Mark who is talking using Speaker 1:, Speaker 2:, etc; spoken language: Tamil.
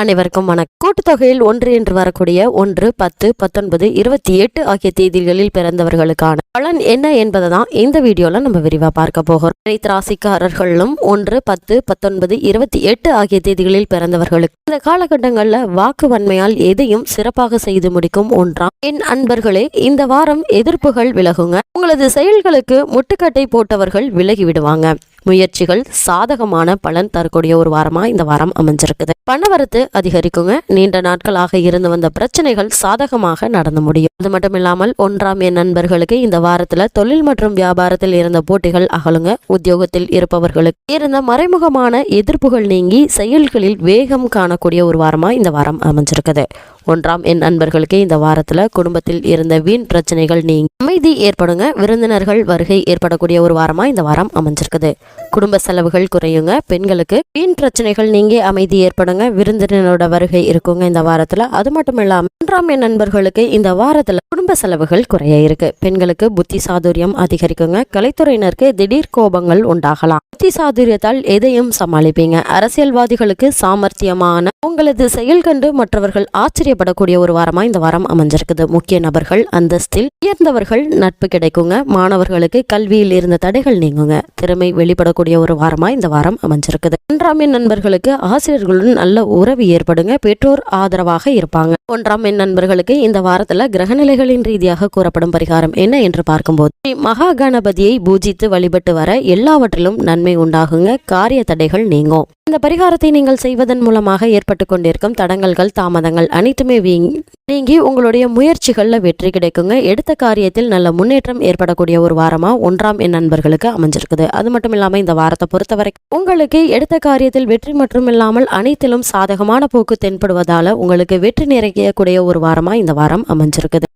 Speaker 1: அனைவருக்கும் வணக்கம். கூட்டுத்தொகையில் ஒன்று என்று வரக்கூடிய ஒன்று பத்து பத்தொன்பது இருபத்தி எட்டு ஆகிய தேதிகளில் பிறந்தவர்களுக்கான பலன் என்ன என்பதை தான் இந்த வீடியோல நம்ம விரிவா பார்க்க போகிறோம். அனைத்து ராசிக்காரர்களும் ஒன்று பத்து பத்தொன்பது இருபத்தி எட்டு ஆகிய தேதிகளில் பிறந்தவர்களுக்கு இந்த காலகட்டங்கள்ல வாக்கு வன்மையால் எதையும் சிறப்பாக செய்து முடிக்கும் ஒன்றாம் என் அன்பர்களே இந்த வாரம் எதிர்ப்புகள் விலகுங்க. உங்களது செயல்களுக்கு முட்டுக்கட்டை போட்டவர்கள் விலகி விடுவாங்க. முயற்சிகள் சாதகமான பலன் தரக்கூடிய ஒரு வாரமாக இந்த வாரம் அமைஞ்சிருக்குது. பணவரத்து அதிகரிக்குங்க. நீண்ட நாட்களாக இருந்து வந்த பிரச்சனைகள் சாதகமாக நடந்து முடியும். அது மட்டும் இல்லாமல் ஒன்றாம் என் நண்பர்களுக்கு இந்த வாரத்தில் தொழில் மற்றும் வியாபாரத்தில் இருந்த போட்டிகள் அகலுங்க. உத்தியோகத்தில் இருப்பவர்களுக்கு இருந்த மறைமுகமான எதிர்ப்புகள் நீங்கி செயல்களில் வேகம் காணக்கூடிய ஒரு வாரமாக இந்த வாரம் அமைஞ்சிருக்குது. ஒன்றாம் என் நண்பர்களுக்கு இந்த வாரத்தில் குடும்பத்தில் இருந்த வீண் பிரச்சனைகள் நீங்கி அமைதி ஏற்படுங்க. விருந்தினர்கள் வருகை ஏற்படக்கூடிய ஒரு வாரமா இந்த வாரம் அமைஞ்சிருக்குது. குடும்ப செலவுகள் குறையுங்க. பெண்களுக்கு வீண் பிரச்சனைகள் நீங்க அமைதி ஏற்படுங்க. விருந்தினரோட வருகை இருக்குங்க இந்த வாரத்துல. அது மட்டும் இல்லாம ஒன்றாம் என் நண்பர்களுக்கு இந்த வாரத்தில் குடும்ப செலவுகள் குறைய இருக்கு. பெண்களுக்கு புத்தி சாதுரியம் அதிகரிக்குங்க. கலைத்துறையினருக்கு திடீர் கோபங்கள் உண்டாகலாம். புத்தி சாதுரியத்தால் எதையும் சமாளிப்பீங்க. அரசியல்வாதிகளுக்கு சாமர்த்தியமான உங்களது செயல் கண்டு மற்றவர்கள் ஆச்சரியப்படக்கூடிய ஒரு வாரமா இந்த வாரம் அமைஞ்சிருக்குது. முக்கிய நபர்கள் அந்தஸ்தில் உயர்ந்தவர்கள் நட்பு கிடைக்குங்க. மாணவர்களுக்கு கல்வியில் இருந்த தடைகள் நீங்குங்க. திறமை வெளிப்படக்கூடிய ஒரு வாரமா இந்த வாரம் அமைஞ்சிருக்குது. ஒன்றாம் எண் நண்பர்களுக்கு ஆசிரியர்களுடன் நல்ல உறவு ஏற்படுங்க. பெற்றோர் ஆதரவாக இருப்பாங்க. ஒன்றாம் எண் நண்பர்களுக்கு இந்த வாரத்துல கிரகநிலைகளின் ரீதியாக கூறப்படும் பரிகாரம் என்ன என்று பார்க்கும்போது மகா கணபதியை பூஜித்து வழிபட்டு வர எல்லாவற்றிலும் நன்மை உண்டாகுங்க காரிய தடைகள் நீங்கும். இந்த பரிகாரத்தை நீங்கள் செய்வதன் மூலமாக ஏற்பட்டு கொண்டிருக்கும் தடங்கல்கள் தாமதங்கள் அனைத்துமே வீங்- நீங்கி உங்களுடைய முயற்சிகளில் வெற்றி கிடைக்குங்க. எடுத்த காரியத்தில் நல்ல முன்னேற்றம் ஏற்படக்கூடிய ஒரு வாரமா ஒன்றாம் என் நண்பர்களுக்கு அமைஞ்சிருக்குது. அது மட்டும் இல்லாமல் இந்த வாரத்தை பொறுத்தவரைக்கும் உங்களுக்கு எடுத்த காரியத்தில் வெற்றி மட்டும் இல்லாமல் அனைத்திலும் சாதகமான போக்கு தென்படுவதால உங்களுக்கு வெற்றி நிறையக்கூடிய ஒரு வாரமா இந்த வாரம் அமைஞ்சிருக்குது.